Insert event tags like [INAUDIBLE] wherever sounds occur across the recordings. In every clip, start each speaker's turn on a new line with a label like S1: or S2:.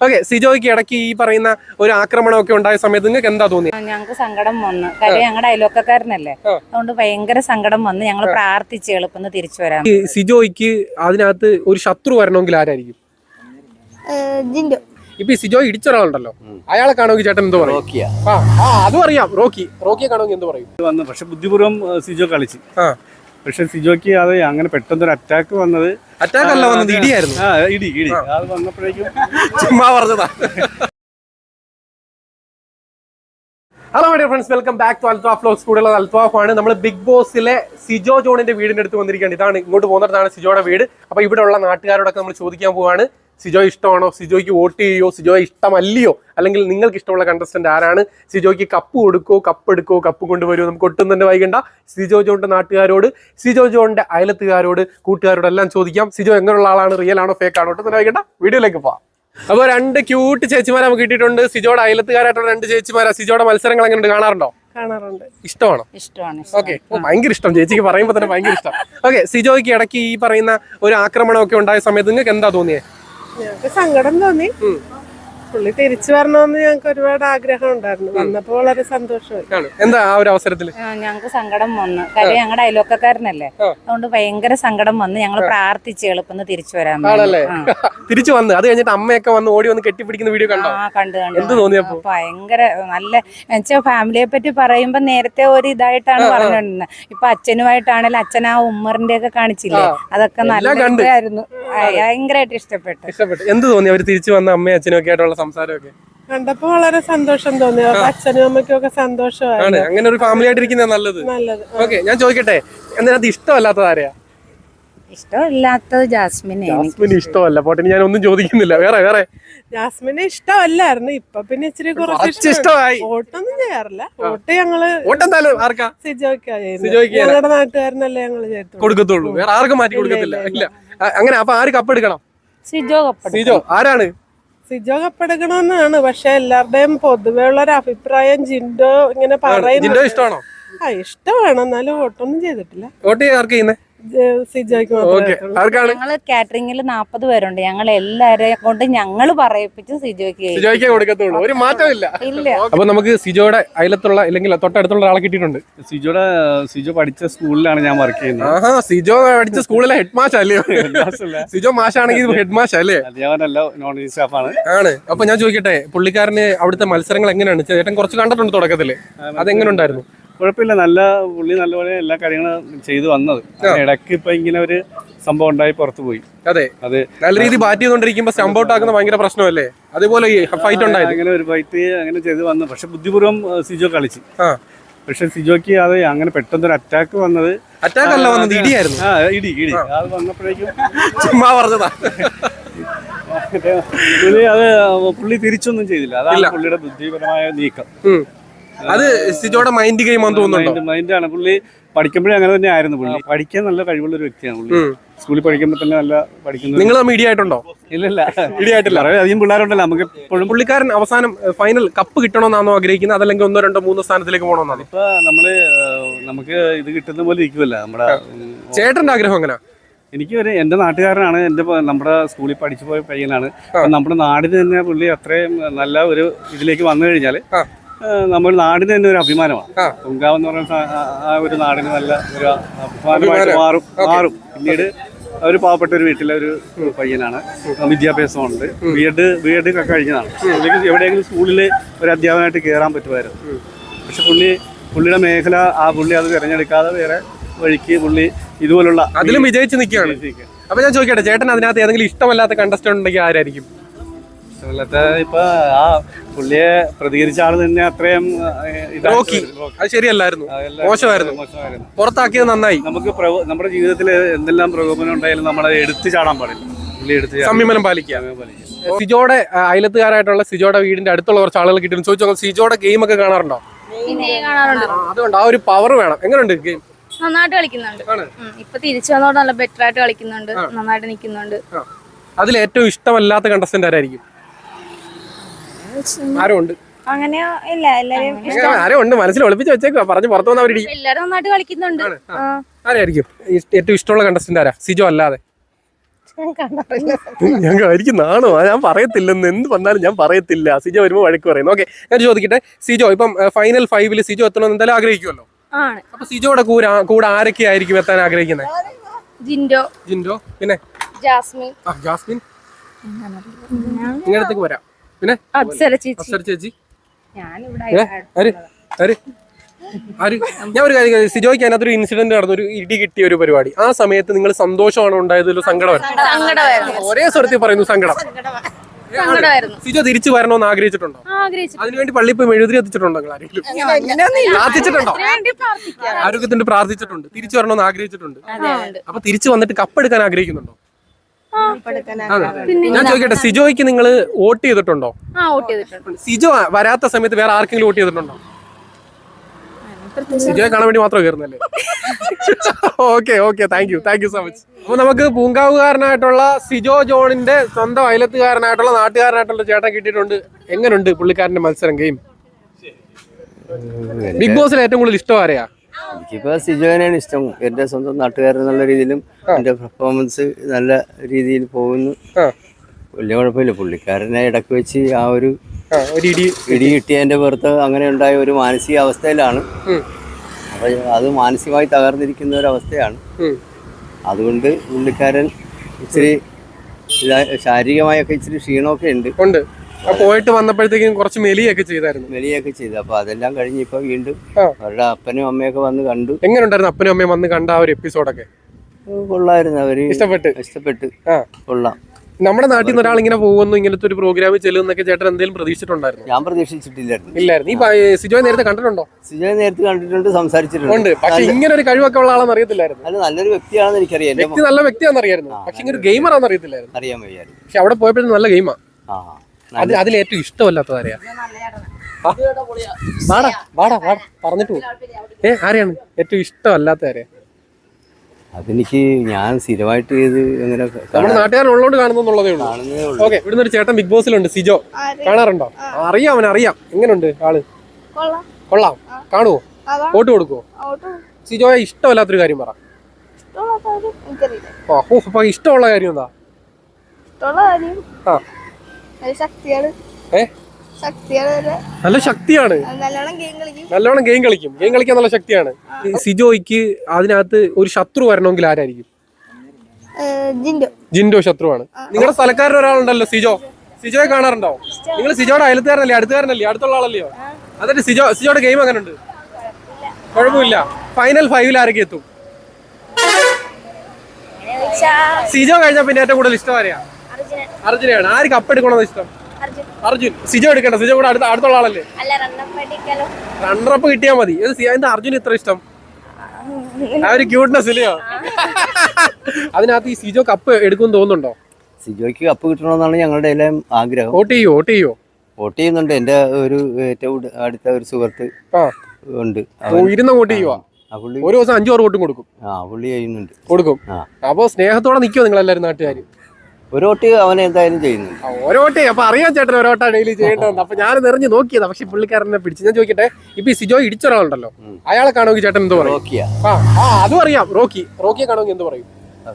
S1: Okay സിജോയ്ക്ക് ഇടയ്ക്ക് ഈ പറയുന്ന ഒരു ആക്രമണമൊക്കെ ഉണ്ടായ സമയത്ത് നിങ്ങൾക്ക് എന്താ തോന്നി
S2: ഞങ്ങൾക്ക് സങ്കടം വന്നു. കാര്യം ഞങ്ങളുടെ
S1: അയലോക്കക്കാരനല്ലേ.
S2: അതുകൊണ്ട് ഭയങ്കര സങ്കടം വന്ന്. ഞങ്ങൾ പ്രാർത്ഥിച്ച് എളുപ്പം തിരിച്ചു വരാം
S1: ഈ സിജോയ്ക്ക് അതിനകത്ത് ഒരു ശത്രു വരണമെങ്കിൽ ആരായിരിക്കും?
S3: ജിൻഡോ.
S1: ഇപ്പൊ ഈ സിജോ ഇടിച്ചൊരാളുണ്ടല്ലോ. അയാളെ കാണുമെങ്കിൽ ചേട്ടൻ എന്ത് പറയും?
S4: റോക്കിയാ.
S1: ആ ആ അതും അറിയാം. റോക്കി. റോക്കിയെ കാണുമെങ്കിൽ എന്ത് പറയും?
S4: വന്നു. പക്ഷെ ബുദ്ധിപൂർവം സിജോ കളിച്ച്.
S1: ആ.
S4: പക്ഷെ സിജോക്ക് അത് അങ്ങനെ പെട്ടെന്നൊരു അറ്റാക്ക് വന്നത്
S1: അറ്റാക്ക് അല്ല വന്നത് ഇടിയായിരുന്നു.
S4: ആ ഇടി ഇടി. അത് വന്നപ്പോഴേക്കും
S1: ചുമ്മാ പറഞ്ഞതാ. [LAUGHS] Hello dear friends welcome back to Althwa folks കൂടെയുള്ള അൽത്വാഫ് ആണ് നമ്മൾ ബിഗ് ബോസിലെ സിജോ ജോണിന്റെ വീടിന്റെ അടുത്ത് വന്നിരിക്കുകയാണ്. ഇതാണ് ഇങ്ങോട്ട് പോകുന്നിടത്താണ് സിജോയുടെ വീട്. അപ്പോൾ ഉള്ള നാട്ടുകാരോടൊക്കെ നമ്മൾ ചോദിക്കാൻ പോവാണ്. സിജോ ഇഷ്ടമാണോ? സിജോയ്ക്ക് വോട്ട് ചെയ്യോ? സിജോ ഇഷ്ടമല്ലയോ? അല്ലെങ്കിൽ നിങ്ങൾക്ക് ഇഷ്ടമുള്ള കണ്ടസ്റ്റന്റ് ആരാണ്? സിജോയ്ക്ക് കപ്പ് കൊടുക്കോ? കപ്പ് എടുക്കോ? കപ്പ് കൊണ്ടുവരുമോ നമുക്ക് ഒട്ടും തന്നെ വൈകണ്ട. സിജോ ജോണിന്റെ നാട്ടുകാരോട് സിജോ ജോണിന്റെ അയലത്തുകാരോട് കൂട്ടുകാരോട് എല്ലാം ചോദിക്കാം. സിജോ എങ്ങനെയുള്ള ആളാണ്? റിയൽ ആണോ? ഫേക്ക് ആണോ? ഒട്ടും തന്നെ വൈകണ്ട. വീഡിയോയിലേക്ക് പോവാം. അപ്പൊ രണ്ട് ക്യൂട്ട് ചേച്ചിമാരെ നമുക്ക് കിട്ടിയിട്ടുണ്ട്. സിജോയുടെ അയലത്തുകാരായിട്ടുള്ള രണ്ട് ചേച്ചിമാരാ സിജോയുടെ മത്സരങ്ങൾ എങ്ങനെയുണ്ട് കാണാറുണ്ടോ?
S3: കാണാറുണ്ട്.
S1: ഇഷ്ടമാണോ?
S2: ഇഷ്ടമാണ്
S1: ഓക്കെ. ഭയങ്കര ഇഷ്ടം. ചേച്ചിക്ക് പറയുമ്പോൾ തന്നെ ഭയങ്കര ഇഷ്ടം. ഓക്കെ സിജോയ്ക്ക് ഇടയ്ക്ക് ഈ പറയുന്ന ഒരു ആക്രമണമൊക്കെ ഉണ്ടായ സമയത്ത് നിങ്ങൾക്ക് എന്താ തോന്നിയേ?
S3: സങ്കടം തോന്നി. പുള്ളി തിരിച്ചു വരണമെന്ന് ഞങ്ങൾക്ക് ഒരുപാട് ആഗ്രഹം ഉണ്ടായിരുന്നു. വന്നപ്പോ വളരെ സന്തോഷമായി.
S1: എന്താ ആ ഒരു അവസരത്തിൽ
S2: ഞങ്ങൾക്ക് സങ്കടം വന്നു. കാര്യം ഞങ്ങളുടെ അയൽവക്കക്കാരനല്ലേ?
S1: ആ.
S2: അതുകൊണ്ട് ഭയങ്കര സങ്കടം വന്ന്. ഞങ്ങൾ പ്രാർത്ഥിച്ച് എളുപ്പം തിരിച്ചു വരാൻ.
S1: ആണല്ലേ? [LAUGHS] തിരിച്ചു വന്ന്. അത് കഴിഞ്ഞിട്ട് അമ്മയൊക്കെ വന്ന് ഓടി വന്ന് കെട്ടിപ്പിടിക്കുന്ന വീഡിയോ കണ്ടോ?
S2: ആ കണ്ടു കണ്ടു
S1: എന്ത് തോന്നിയപ്പോ?
S2: ആ, ഭയങ്കര നല്ല എന്നുവെച്ചാൽ ഫാമിലിയെ പറ്റി പറയുമ്പോ നേരത്തെ ഒരു ഇതായിട്ടാണ് പറഞ്ഞോണ്ടിരുന്നത് ഇപ്പൊ അച്ഛനുമായിട്ടാണെങ്കിലും അച്ഛൻ ആ ഉമ്മറിന്റെ ഒക്കെ കാണിച്ചില്ലേ? അതൊക്കെ
S1: എല്ലാം
S2: ഭയങ്കരമായിട്ട് ഇഷ്ടപ്പെട്ടു.
S1: ഇഷ്ടപ്പെട്ടു. എന്ത് തോന്നി? അവർ തിരിച്ചു വന്ന അമ്മയും അച്ഛനും ഒക്കെ ആയിട്ടുള്ള സംസാരമൊക്കെ?
S3: കണ്ടപ്പോ വളരെ സന്തോഷം തോന്നി. അച്ഛനും അമ്മയ്ക്കും ഒക്കെ സന്തോഷമായി.
S1: ആണ്. അങ്ങനെ ഒരു ഫാമിലി ആയിട്ടിരിക്കുന്ന നല്ലത്.
S3: നല്ലത്.
S1: ഓക്കെ ഞാൻ ചോദിക്കട്ടെ. എന്തിനകത്ത് ഇഷ്ടമല്ലാത്തത് ആരെയാ?
S2: ഇഷ്ടമില്ലാത്തത് ജാസ്മിനെ
S1: ജാസ്മിന് ഇഷ്ടമല്ല. പോട്ടെ ഞാൻ ഒന്നും ചോദിക്കുന്നില്ല. വേറെ വേറെ.
S3: ജാസ്മിനെ ഇഷ്ടമല്ലായിരുന്നു. ഇപ്പൊ പിന്നെ ഇച്ചിരി കുറച്ച് ഇഷ്ടമായി. ഓട്ടൊന്നും ചെയ്യാറില്ല. ഓട്ട് ഞങ്ങൾ
S1: ഓട്ടെന്തായാലും ആർക്കാ?
S3: സിജോയ്ക്കായിരുന്നു ഞങ്ങളുടെ നാട്ടുകാരനല്ലേ ഞങ്ങൾ
S1: കൊടുക്കത്തുള്ളൂ. വേറെ ആർക്കും മാറ്റി കൊടുക്കത്തില്ല. ഇല്ല. അങ്ങനെ അപ്പൊ ആര് കപ്പെടുക്കണം
S2: സിജോ
S1: സിജോ ആരാണ്?
S3: സിജോ കപ്പെടുക്കണമെന്നാണ് പക്ഷെ എല്ലാവരുടെയും പൊതുവെ ഉള്ള ഒരു അഭിപ്രായം ജിൻഡോ ഇങ്ങനെ
S1: പറയുന്നത്.
S3: പറയുന്നു
S1: ഇഷ്ടമാണോ?
S3: ആ ഇഷ്ടമാണ് എന്നാലും വോട്ടൊന്നും ചെയ്തിട്ടില്ല.
S1: വോട്ട് ആർക്ക് ചെയ്യുന്നത് ആർക്കാണ്?
S2: ഞങ്ങൾ കാറ്ററിംഗിൽ നാപ്പത് പേരുണ്ട്. ഞങ്ങൾ എല്ലാരെയും കൊണ്ട് ഞങ്ങൾ പറയിപ്പിച്ച് സിജോയ്ക്ക്
S1: സിജോയ്ക്ക് കൊടുക്കത്തുള്ളൂ. ഒരു മാറ്റമില്ല
S2: ഇല്ല.
S1: അപ്പൊ നമുക്ക് സിജോയുടെ അയലത്തുള്ള അല്ലെങ്കിൽ തൊട്ടടുത്തുള്ള ഒരാളെ കിട്ടിയിട്ടുണ്ട്.
S4: സിജോയുടെ സിജോ പഠിച്ച സ്കൂളിലാണ് ഞാൻ വർക്ക് ചെയ്യുന്നത്.
S1: ആഹാ സിജോ പഠിച്ച സ്കൂളിലെ ഹെഡ് മാഷ്
S4: അല്ലേ.
S1: സിജോ മാഷാണെങ്കിൽ ഹെഡ് മാഷ് അല്ലേ?
S4: നോൺ സ്റ്റാഫാണ്
S1: ആണ്. അപ്പൊ ഞാൻ ചോദിക്കട്ടെ പുള്ളിക്കാരന് അവിടുത്തെ മത്സരങ്ങൾ എങ്ങനെയാണ്? ചേട്ടൻ കുറച്ച് കണ്ടിട്ടുണ്ട് തുടക്കത്തിൽ. അതെങ്ങനെ ഉണ്ടായിരുന്നു?
S4: കുഴപ്പമില്ല. നല്ല പുള്ളി നല്ലപോലെ എല്ലാ കാര്യങ്ങളും ചെയ്തു വന്നത്. ഇടയ്ക്ക് ഇപ്പൊ ഇങ്ങനെ ഒരു സംഭവം ഉണ്ടായി പുറത്തു പോയി.
S1: അതെ.
S4: അത്
S1: നല്ല രീതിയിൽ ബാറ്റ് ചെയ്തോണ്ടിരിക്കുമ്പോ സ്റ്റംപ് ആക്കുന്ന ഭയങ്കര പ്രശ്നമല്ലേ? അതുപോലെ ഫൈറ്റ് ഉണ്ടായി
S4: അങ്ങനെ ഒരു ഫൈറ്റ് അങ്ങനെ ചെയ്തു വന്നു. പക്ഷെ ബുദ്ധിപൂർവം സിജോ കളിച്ച്. പക്ഷെ സിജോക്ക് അത് അങ്ങനെ പെട്ടെന്ന് ഒരു അറ്റാക്ക് വന്നത്
S1: അറ്റാക്ക് അല്ല വന്നത് ഇടിയായിരുന്നു.
S4: ആ ഇടി ഇടി. അത് വന്നപ്പോഴേക്കും
S1: ചുമ്മാ പറഞ്ഞതാ.
S4: പുള്ളി അത് പുള്ളി തിരിച്ചൊന്നും ചെയ്തില്ല. അതാണ് പുള്ളിയുടെ ബുദ്ധിപരമായ നീക്കം.
S1: അത് സിജോയുടെ മൈൻഡ് ഗെയിം ആണെന്ന് തോന്നുന്നുണ്ടോ?
S4: മൈൻഡ് ആണ്. പുള്ളി പഠിക്കുമ്പോഴേ അങ്ങനെ തന്നെ ആയിരുന്നു പുള്ളി. പഠിക്കാൻ നല്ല കഴിവുള്ള ഒരു വ്യക്തിയാണ് പുള്ളി. സ്കൂളിൽ പഠിക്കുമ്പോൾ തന്നെ നല്ല പഠിക്കുന്നു
S1: നിങ്ങൾ തമ്മിൽ ഇടിയായിട്ടുണ്ടോ
S4: ഇല്ലല്ല.
S1: ഇടിയായിട്ടില്ല
S4: അധികം പിള്ളേരുണ്ടല്ലോ. നമുക്ക് എപ്പോഴും
S1: പുള്ളിക്കാരൻ അവസാനം ഫൈനൽ കപ്പ് കിട്ടണമെന്നാണോ ആഗ്രഹിക്കുന്നത്? അതല്ലെങ്കിൽ ഒന്നോ രണ്ടോ മൂന്നോ സ്ഥാനത്തിലേക്ക് പോകണമെന്നാണ്?
S4: ഇപ്പൊ നമ്മൾ നമുക്ക് ഇത് കിട്ടുന്ന പോലെ ഇരിക്കുമല്ല നമ്മുടെ
S1: ചേട്ടന്റെ ആഗ്രഹം അങ്ങനെ
S4: എനിക്ക് ഒരു എന്റെ നാട്ടുകാരനാണ്. എന്റെ നമ്മുടെ സ്കൂളിൽ പഠിച്ചു പോയ പയ്യനാണ്. നമ്മുടെ നാടിന് തന്നെ പുള്ളി അത്രയും നല്ല ഒരു ഇതിലേക്ക് വന്നു കഴിഞ്ഞാൽ നമ്മുടെ നാടിന് തന്നെ ഒരു അഭിമാനമാണ്. തുങ്കാവ് എന്ന് പറയുന്ന ആ- ആ ഒരു നാടിന് നല്ല ഒരു അഭിമാനമായിട്ട് മാറും. മാറും. പിന്നീട് ഒരു പാവപ്പെട്ട ഒരു വീട്ടിലെ ഒരു പയ്യനാണ്. വിദ്യാഭ്യാസമുണ്ട്. ബി എഡ് ബി എഡ് ഒക്കെ കഴിഞ്ഞതാണ്. അല്ലെങ്കിൽ എവിടെയെങ്കിലും സ്കൂളിൽ ഒരു അധ്യാപകനായിട്ട് കയറാൻ പറ്റുമായിരുന്നു. പക്ഷെ പുള്ളി പുള്ളിയുടെ മേഖല ആ പുള്ളി അത് തിരഞ്ഞെടുക്കാതെ വേറെ വഴിക്ക് പുള്ളി ഇതുപോലുള്ള
S1: അതിലും വിജയിച്ച് നിൽക്കുകയാണ്. അപ്പൊ ഞാൻ ചോദിക്കട്ടെ ചേട്ടൻ അതിനകത്ത് ഏതെങ്കിലും ഇഷ്ടമല്ലാത്ത കണ്ടസ്റ്റന്റ് ഉണ്ടെങ്കിൽ ആരായിരിക്കും?
S4: ഇഷ്ടമില്ലാത്ത ഇപ്പൊ ആ പുള്ളിയെ പ്രതികരിച്ച ആൾ തന്നെ അത്രയും
S1: റോക്കി. അത് ശരിയല്ലായിരുന്നു. മോശമായിരുന്നു.
S4: മോശമായിരുന്നു.
S1: പുറത്താക്കിയത് നന്നായി.
S4: നമുക്ക് നമ്മുടെ ജീവിതത്തിൽ എന്തെല്ലാം പ്രകോപനം ഉണ്ടായാലും നമ്മളെ എടുത്തു ചാടാൻ പാടില്ല. പുള്ളി എടുത്ത്
S1: സംയമനം പാലിക്കുക. സിജോടെ അയലത്തുകാരായിട്ടുള്ള സിജോടെ വീടിന്റെ അടുത്തുള്ള കുറച്ച് ആളുകൾ കിട്ടും ചോദിച്ചു സിജോടെ ഗെയിം ഒക്കെ കാണാറുണ്ടോ?
S5: പിന്നെ കാണാറുണ്ട്.
S1: ആ, അതുകൊണ്ട് ആ ഒരു പവർ വേണം. എങ്ങനെയുണ്ട് ഗെയിം
S5: നന്നായിട്ട് കളിക്കുന്നുണ്ട്. ഇപ്പൊ തിരിച്ചു വന്നോണ്ട് നല്ല ബെറ്റർ ആയിട്ട് കളിക്കുന്നുണ്ട്. നന്നായിട്ട് നിൽക്കുന്നുണ്ട്
S1: അതിൽ ഏറ്റവും ഇഷ്ടമല്ലാത്ത കണ്ടസ്റ്റന്റ് ആരായിരിക്കും? ആരും ഉണ്ട്.
S5: അങ്ങനെ ഇല്ല എല്ലാരും
S1: ഉണ്ട് മനസ്സിൽ ഒളിപ്പിച്ച് വെച്ചേക്കുക പറഞ്ഞു പുറത്തു വന്ന
S5: എല്ലാരും നന്നായിട്ട് കളിക്കുന്നുണ്ട്.
S1: ആരായിരിക്കും? ഏറ്റവും ഇഷ്ടമുള്ള കണ്ടസ്റ്റന്റ് ആരാ? സിജോ അല്ലാതെ.
S3: ഞാൻ കാണാറില്ല
S1: ഞാൻ എനിക്ക് നാണോ? ഞാൻ പറയത്തില്ലെന്ന്. എന്ത് വന്നാലും ഞാൻ പറയത്തില്ല. സിജോ വരുമ്പോൾ വഴക്ക് പറയുന്നു. ഓക്കെ ഞാൻ ചോദിക്കട്ടെ. സിജോ ഇപ്പം ഫൈനൽ ഫൈവിൽ സിജോ എത്തണമെന്ന് എന്തായാലും ആഗ്രഹിക്കുമല്ലോ
S5: ആണ്.
S1: അപ്പൊ സിജോയുടെ കൂടെ കൂടെ ആരൊക്കെ ആയിരിക്കും എത്താൻ ആഗ്രഹിക്കുന്നത്
S5: ജിൻഡോ
S1: ജിൻഡോ പിന്നെ?
S5: ജാസ്മിൻ.
S1: ആ ജാസ്മിൻ. ഇങ്ങനത്തേക്ക് വരാം. പിന്നെ?
S5: അപ്സര ചേച്ചി.
S1: ഞാൻ ഒരു കാര്യം. സിജോയ്ക്ക് അതിനകത്തൊരു ഇൻസിഡന്റ് നടന്നു ഒരു ഇടി കിട്ടിയ ഒരു പരിപാടി. ആ സമയത്ത് നിങ്ങൾ സന്തോഷമാണോ ഉണ്ടായത് സങ്കടമായിരുന്നു?
S5: സങ്കടമായിരുന്നു.
S1: ഒരേ സ്വരത്തിൽ പറയുന്നു സങ്കടം.
S5: സങ്കടമായിരുന്നു.
S1: സിജോ തിരിച്ചു വരണമെന്ന് ആഗ്രഹിച്ചിട്ടുണ്ടോ?
S5: ആഗ്രഹിച്ചു
S1: അതിനുവേണ്ടി പള്ളി പോയി മെഴുതിരി എത്തിച്ചിട്ടുണ്ടോ നിങ്ങൾ ആരെങ്കിലും? പ്രാർത്ഥിച്ചിട്ടുണ്ടോ? തിരിച്ചു വരണമെന്ന് ആഗ്രഹിച്ചിട്ടുണ്ട്. അപ്പൊ തിരിച്ചു വന്നിട്ട് കപ്പെടുക്കാൻ ആഗ്രഹിക്കുന്നുണ്ടോ. ഞാൻ ചോദിക്കട്ടെ സിജോയ്ക്ക് നിങ്ങൾ വോട്ട് ചെയ്തിട്ടുണ്ടോ? സിജോ വരാത്ത സമയത്ത് വേറെ ആർക്കെങ്കിലും വോട്ട് ചെയ്തിട്ടുണ്ടോ? സിജോയെ കാണാൻ വേണ്ടി മാത്രം കയറുന്നല്ലേ? Okay okay thank you thank you so much അപ്പൊ നമുക്ക് പൂങ്കാവുകാരനായിട്ടുള്ള സിജോ ജോണിന്റെ സ്വന്തം അയലത്തുകാരനായിട്ടുള്ള നാട്ടുകാരനായിട്ടുള്ള ചേട്ടൻ കിട്ടിയിട്ടുണ്ട്. എങ്ങനെയുണ്ട് പുള്ളിക്കാരന്റെ മത്സരം ഗെയിം? ബിഗ് ബോസിൽ ഏറ്റവും കൂടുതൽ ഇഷ്ടം ആരെയാ?
S6: എനിക്കിപ്പോ സിജോനെയാണ് ഇഷ്ടം. എന്റെ സ്വന്തം നാട്ടുകാരൻ എന്നുള്ള രീതിയിലും എന്റെ പെർഫോമൻസ് നല്ല രീതിയിൽ പോകുന്നു. വലിയ കുഴപ്പമില്ല. പുള്ളിക്കാരനെ ഇടയ്ക്ക് വെച്ച് ആ ഒരു
S1: ഇടി
S6: ഇടി കിട്ടിയതിന്റെ പുറത്ത് അങ്ങനെ ഉണ്ടായ ഒരു മാനസിക അവസ്ഥയിലാണ്. അപ്പൊ അത് മാനസികമായി തകർന്നിരിക്കുന്ന ഒരു അവസ്ഥയാണ്. അതുകൊണ്ട് പുള്ളിക്കാരൻ ഇച്ചിരി ശാരീരികമായൊക്കെ ഇച്ചിരി ക്ഷീണമൊക്കെ ഉണ്ട്.
S1: പോയിട്ട് വന്നപ്പോഴത്തേക്കും കുറച്ച് മെലിയൊക്കെ ചെയ്തായിരുന്നു.
S6: മെലിയൊക്കെ ചെയ്തു. അപ്പൊ അതെല്ലാം കഴിഞ്ഞ് ഇപ്പൊ വീണ്ടും. അവരുടെ അപ്പനും അമ്മയൊക്കെ വന്ന് കണ്ടു.
S1: എങ്ങനെയുണ്ടായിരുന്നു അപ്പനും അമ്മയും വന്ന് കണ്ട ആ ഒരു എപ്പിസോഡൊക്കെ?
S6: കൊള്ളായിരുന്നു അവർ.
S1: ഇഷ്ടപ്പെട്ട്?
S6: ഇഷ്ടപ്പെട്ട്. കൊള്ളാം.
S1: നമ്മുടെ നാട്ടിൽ നിന്ന് ഒരാൾ ഇങ്ങനെ പോകുന്നു ഇങ്ങനത്തെ ഒരു പ്രോഗ്രാമിൽ ചെല്ലുന്നൊക്കെ ചേട്ടൻ എന്തെങ്കിലും പ്രതീക്ഷിച്ചിട്ടുണ്ടായിരുന്നു?
S6: ഞാൻ പ്രതീക്ഷിച്ചിട്ടില്ലായിരുന്നു.
S1: ഇല്ലായിരുന്നു. ഈ സിജോയെ നേരത്തെ കണ്ടിട്ടുണ്ടോ?
S6: സിജോയെ നേരത്തെ കണ്ടിട്ടുണ്ട് സംസാരിച്ചിട്ടുണ്ട്.
S1: ഉണ്ട്. പക്ഷെ ഇങ്ങനെ ഒരു കഴിവൊക്കെ ഉള്ള ആളാണെന്ന് അറിയത്തില്ലായിരുന്നു.
S6: അല്ല നല്ലൊരു വ്യക്തിയാണെന്ന് എനിക്കറിയാം.
S1: വ്യക്തി നല്ല വ്യക്തിയാണെന്ന് അറിയായിരുന്നു. പക്ഷെ ഇങ്ങനെ ഒരു ഗെയിമറാന്ന് അറിയത്തില്ലായിരുന്നു.
S6: അറിയാൻ വയ്യായിരുന്നു.
S1: പക്ഷെ അവിടെ പോയപ്പോഴും നല്ല ഗെയിമാണ്
S6: ആ.
S1: അതിൽ അതിൽ ഏറ്റവും ഇഷ്ടമല്ലാത്തത് ആരെയാ? വാടാ വാടാ വാടാ പറഞ്ഞിട്ട് പോ. ഏ ആരെയാണ്? ഏറ്റവും ഇഷ്ടമല്ലാത്ത ആരെയാ
S6: അതെനിക്ക് ഞാൻ സ്ഥിരമായിട്ട് ചെയ്ത് എങ്ങനെ
S1: നമ്മുടെ നാട്ടുകാരൻ ഉള്ളതുകൊണ്ട് കാണുന്നുള്ളതേ ഉള്ളൂ.
S6: കാണുന്നേ ഉള്ളൂ.
S1: ഓക്കെ ഇവിടുന്ന് ഒരു ചേട്ടൻ ബിഗ് ബോസിലുണ്ട് സിജോ. കാണാറുണ്ടോ? അറിയാം അവൻ അറിയാം. എങ്ങനുണ്ട് ആൾ?
S5: കൊള്ളാം.
S1: കൊള്ളാം. കാണുവോ. വോട്ട് കൊടുക്കുവോ?
S5: ഓട്ടോ
S1: സിജോയെ ഇഷ്ടമല്ലാത്തൊരു കാര്യം പറ.
S5: ഇഷ്ടമുള്ള കാര്യം എനിക്കറിയില്ല.
S1: ഓ അപ്പൊ ഇഷ്ടമുള്ള കാര്യം എന്താ? ആ.
S5: നല്ല ശക്തിയാണ്. നല്ലോണം ഗെയിം കളിക്കും.
S1: ഗെയിം കളിക്കും. ഗെയിം കളിക്കാൻ നല്ല ശക്തിയാണ്. സിജോയ്ക്ക് അതിനകത്ത് ഒരു ശത്രു വരണമെങ്കിൽ ആരായിരിക്കും?
S5: ജിൻഡോ.
S1: ശത്രുവാണ്. നിങ്ങളുടെ സ്ഥലക്കാരൻ ഒരാളുണ്ടല്ലോ സിജോ. സിജോയെ കാണാറുണ്ടോ? നിങ്ങൾ സിജോയുടെ അയലത്തുകാരനല്ലേ അടുത്തുകാരനല്ലേ? അടുത്തുള്ള ആളല്ലയോ? അതെ സിജോ സിജോയുടെ ഗെയിം അങ്ങനെ ഉണ്ട് കുഴപ്പമില്ല. ഫൈനൽ ഫൈവിൽ ആരൊക്കെ എത്തും? സിജോ കഴിഞ്ഞാൽ പിന്നെ ഏറ്റവും കൂടുതൽ ഇഷ്ടം ആരെയാ? അർജുനെയാണ്. ആര് കപ്പെടുക്കണമെന്ന് ഇഷ്ടം? അർജുൻ. സിജോ എടുക്കണ്ട. സിജോ കൂടെ അടുത്ത അടുത്തുള്ള ആളല്ലേ? റണ്ണറപ്പ് കിട്ടിയാൽ മതി. എന്താ അർജുൻ ഇത്ര ഇഷ്ടം? ആ ഒരു ക്യൂട്ട്നെസ് ഇല്ലയോ? അതിനകത്ത് ഈ സിജോ കപ്പ് എടുക്കും തോന്നുന്നുണ്ടോ?
S6: സിജോയ്ക്ക് കപ്പ് കിട്ടണമെന്നാണ് ഞങ്ങളുടെ എല്ലാം ആഗ്രഹം.
S1: വോട്ട് ചെയ്യോ? വോട്ട് ചെയ്യോ?
S6: വോട്ട് ചെയ്യുന്നുണ്ട്. എന്റെ ഒരു ഏറ്റവും അടുത്ത ഒരു സുഹൃത്ത് ഉണ്ട്.
S1: ഇരുന്ന് വോട്ട് ചെയ്യുവാ?
S6: ആ പുള്ളി
S1: ഒരു ദിവസം അഞ്ചു ആറ് വോട്ടും കൊടുക്കും.
S6: ആ പുള്ളി ചെയ്യുന്നുണ്ട്.
S1: കൊടുക്കും. അപ്പൊ സ്നേഹത്തോടെ നിൽക്കുമോ നിങ്ങൾ എല്ലാവരും നാട്ടുകാർ
S6: ഒരു വോട്ട് അവൻ എന്തായാലും ചെയ്യുന്നുണ്ട്.
S1: ഒരോട്ടി അപ്പൊ അറിയാൻ ചേട്ടൻ ഒരോട്ടാ ഡെയിലി ചെയ്യേണ്ടതെന്ന്. അപ്പൊ ഞാൻ നിറഞ്ഞു നോക്കിയതാ. പക്ഷെ പുള്ളിക്കാരനെ പിടിച്ച്. ഞാൻ ചോദിക്കട്ടെ ഇപ്പൊ ഈ സിജോ ഇടിച്ചൊരാളുണ്ടല്ലോ അയാളെ കാണുമെങ്കിൽ ചേട്ടൻ എന്ത് പറയും?
S6: റോക്കിയ.
S1: ആ ആ അതും അറിയാം. റോക്കി. റോക്കിയെ കാണുമെങ്കിൽ എന്ത് പറയും?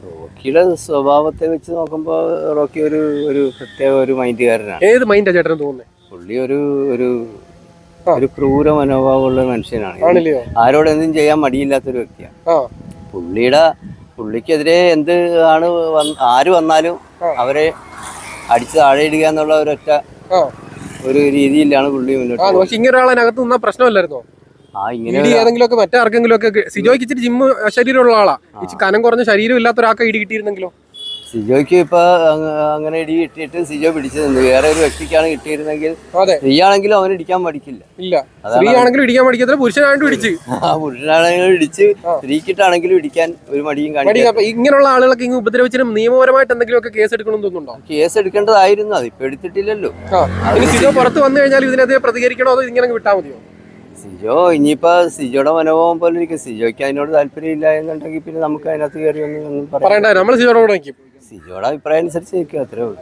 S6: റോക്കിയുടെ സ്വഭാവത്തെ വെച്ച് നോക്കുമ്പോൾ റോക്കി ഒരു ഒരു പ്രത്യേക ഒരു മൈൻഡുകാരനാണ്.
S1: ഏത് മൈൻഡാ ചേട്ടൻ തോന്നുന്നത്
S6: പുള്ളി ഒരു ഒരു ഒരു ക്രൂര മനോഭാവമുള്ള മനുഷ്യനാണ്.
S1: ആരോടെന്തും
S6: ആരോട് എന്തും ചെയ്യാൻ മടിയില്ലാത്തൊരു വ്യക്തിയാണ്.
S1: ആ.
S6: പുള്ളിയുടെ പുള്ളിക്കെതിരെ എന്ത് ആണ് ആര് വന്നാലും അവരെ അടിച്ച് താഴെ ഇടുക എന്നുള്ള ഒരൊറ്റ ഒരു രീതിയിലാണ് പുള്ളി മുന്നോട്ട്.
S1: പക്ഷെ ഇങ്ങനെ ഒരാളതിനകത്ത് നിന്നാ പ്രശ്നമല്ലായിരുന്നോ?
S6: ആ ഇങ്ങനെ
S1: ഏതെങ്കിലും ഒക്കെ മറ്റാർക്കെങ്കിലും ഒക്കെ സിജോയ്ക്ക് ഇച്ചിരി ജിമ്മ് ശരീരമുള്ള ആളാ. ഇച്ചിരി കനം കുറഞ്ഞ ശരീരം ഇല്ലാത്ത ഒരാൾക്ക് ഇടി കിട്ടിയിരുന്നെങ്കിലോ?
S6: സിജോയ്ക്ക് ഇപ്പൊ അങ്ങനെ ഇടി കിട്ടിയിട്ട് സിജോ പിടിച്ചു നിന്ന്. വേറെ ഒരു വ്യക്തിക്കാണ് കിട്ടിയിരുന്നെങ്കിൽ
S1: അതെ.
S6: സ്ത്രീയാണെങ്കിലും അവൻ ഇടിക്കാൻ പഠിക്കില്ല
S1: ഇല്ല. സ്ത്രീ ആണെങ്കിലും ഇടിക്കാൻ പഠിക്കത്തില്ല പുരുഷനാണെങ്കിലും ഇടിച്ച്.
S6: ആ പുരുഷനാണെങ്കിലും ഇടിച്ച് സ്ത്രീക്കിട്ടാണെങ്കിലും ഇടിക്കാൻ ഒരു മടിയും
S1: കാണിക്കും ഇങ്ങനെയുള്ള ആളുകളൊക്കെ ഇങ്ങനെ ഉപദ്രവിച്ചിട്ട് നിയമപരമായിട്ട് എന്തെങ്കിലും ഒക്കെ കേസ് എടുക്കണമെന്ന് തോന്നുന്നുണ്ടോ
S6: കേസ് എടുക്കേണ്ടതായിരുന്നു അത് ഇപ്പൊ എടുത്തിട്ടില്ലല്ലോ
S1: സിജോ പുറത്ത് വന്നു കഴിഞ്ഞാൽ ഇതിനെതിരെ പ്രതികരിക്കണോ അതോ ഇങ്ങനെ വിട്ടാൽ മതിയോ?
S6: സിജോ ഇനിയിപ്പോ സിജോയുടെ മനോഭാവം പോലെ ഇരിക്കും. സിജോയ്ക്ക് അതിനോട് താല്പര്യം ഇല്ല എന്നുണ്ടെങ്കിൽ പിന്നെ നമുക്ക് അതിനകത്ത് കയറി ഒന്നും ഒന്നും
S1: പറയണ്ട നമ്മൾ സിജോടെ കൂടെ നിൽക്കും
S6: സിജോയുടെ അഭിപ്രായം അനുസരിച്ച് നിൽക്കുക അത്രേ ഉള്ളൂ.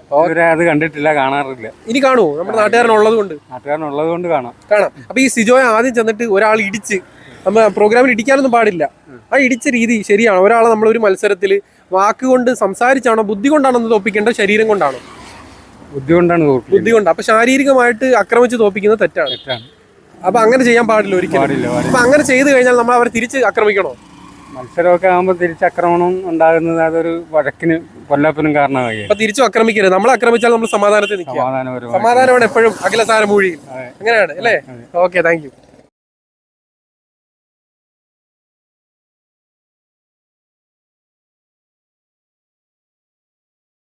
S4: അത് കണ്ടിട്ടില്ല കാണാറില്ല.
S1: ഇനി കാണുമോ? നമ്മുടെ നാട്ടുകാരനുള്ളത് കൊണ്ട്.
S4: നാട്ടുകാരനുള്ളത് കൊണ്ട് കാണാം.
S1: കാണാം. അപ്പൊ ഈ സിജോയെ ആദ്യം ചെന്നിട്ട് ഒരാൾ ഇടിച്ച് നമ്മ പ്രോഗ്രാമിൽ ഇടിക്കാനൊന്നും പാടില്ല. ആ ഇടിച്ച രീതി ശരിയാണ്? ഒരാളെ നമ്മൾ ഒരു മത്സരത്തിൽ വാക്കുകൊണ്ട് സംസാരിച്ചാണോ? ബുദ്ധി കൊണ്ടാണോ ഒന്ന് തോപ്പിക്കേണ്ടത്? ശരീരം കൊണ്ടാണോ?
S7: ബുദ്ധി കൊണ്ടാണ്
S1: ബുദ്ധി കൊണ്ട്. അപ്പൊ ശാരീരികമായിട്ട് ആക്രമിച്ച് തോപ്പിക്കുന്നത് തെറ്റാണ്.
S7: തെറ്റാണ്.
S1: അപ്പൊ അങ്ങനെ ചെയ്യാൻ പാടില്ല ഒരിക്കലും. അപ്പൊ അങ്ങനെ ചെയ്തു കഴിഞ്ഞാൽ നമ്മൾ അവരെ തിരിച്ച് ആക്രമിക്കണോ?
S7: മത്സരമൊക്കെ ആകുമ്പോൾ തിരിച്ചാക്രമണം ഉണ്ടാകുന്നത് അതൊരു വഴക്കിന് കൊല്ലപ്പിനും കാരണമായി
S1: അപ്പൊ തിരിച്ചു ആക്രമിക്കരുത്. നമ്മൾ ആക്രമിച്ചാൽ നമ്മൾ സമാധാനത്തിൽ നിൽക്കുക.
S7: സമാധാനപരമായി
S1: സമാധാനമാണ് എപ്പോഴും അഖില സാരമൂഴി അങ്ങനെയാണ് അല്ലേ? Okay thank U